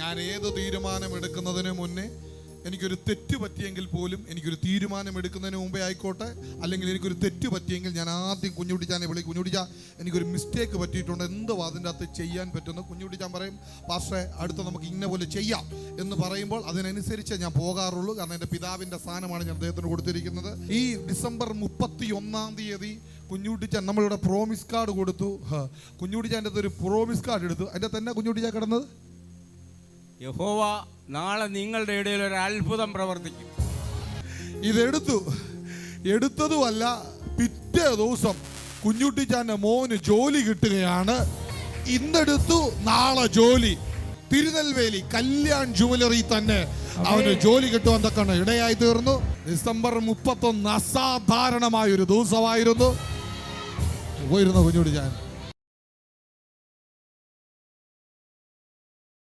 ഞാൻ ഏത് തീരുമാനം എടുക്കുന്നതിന് മുന്നേ എനിക്കൊരു തെറ്റ് പറ്റിയെങ്കിൽ പോലും എനിക്കൊരു തീരുമാനം എടുക്കുന്നതിന് മുമ്പേ ആയിക്കോട്ടെ അല്ലെങ്കിൽ എനിക്കൊരു തെറ്റ് പറ്റിയെങ്കിൽ ഞാൻ ആദ്യം കുഞ്ഞുട്ടിച്ചാനെ വിളി കുഞ്ഞുട്ടിച്ച എനിക്കൊരു മിസ്റ്റേക്ക് പറ്റിയിട്ടുണ്ട് എന്തോ അതിന്റെ അകത്ത് ചെയ്യാൻ പറ്റുന്നു കുഞ്ഞുട്ടിച്ചാൻ പറയും പാസ്റ്ററെ അടുത്ത നമുക്ക് ഇന്ന പോലെ ചെയ്യാം. എന്ന് പറയുമ്പോൾ അതിനനുസരിച്ച് ഞാൻ പോകാറുള്ളൂ കാരണം എന്റെ പിതാവിന്റെ സ്ഥാനമാണ് ഞാൻ അദ്ദേഹത്തിന് കൊടുത്തിരിക്കുന്നത്. ഈ ഡിസംബർ മുപ്പത്തി ഒന്നാം തീയതി കുഞ്ഞുട്ടിച്ചാൻ നമ്മളിവിടെ പ്രോമിസ് കാർഡ് കൊടുത്തു. കുഞ്ഞുട്ടിച്ചാന്റെ അടുത്ത് ഒരു പ്രോമിസ് കാർഡ് എടുത്തു. അതിന്റെ തന്നെ കുഞ്ഞുട്ടിച്ചാൻ കിടന്നത്? യഹോവ നാളെ നിങ്ങളുടെ ഇടയിൽ ഒരു അത്ഭുതം പ്രവർത്തിക്കും. ഇതെടുത്തു. എടുത്തതുമല്ല പിറ്റേ ദിവസം കുഞ്ഞുട്ടിച്ചാന്റെ മോന് ജോലി കിട്ടുകയാണ്. ഇന്നെടുത്തു നാളെ ജോലി. തിരുനെൽവേലി കല്യാൺ ജുവലറി തന്നെ അവന് ജോലി കിട്ടുവാൻ തക്കാണ് ഇടയായി തീർന്നു. ഡിസംബർ മുപ്പത്തൊന്ന് അസാധാരണമായ ഒരു ദിവസമായിരുന്നു. പോയിരുന്നു കുഞ്ഞുട്ടിച്ചാൻ?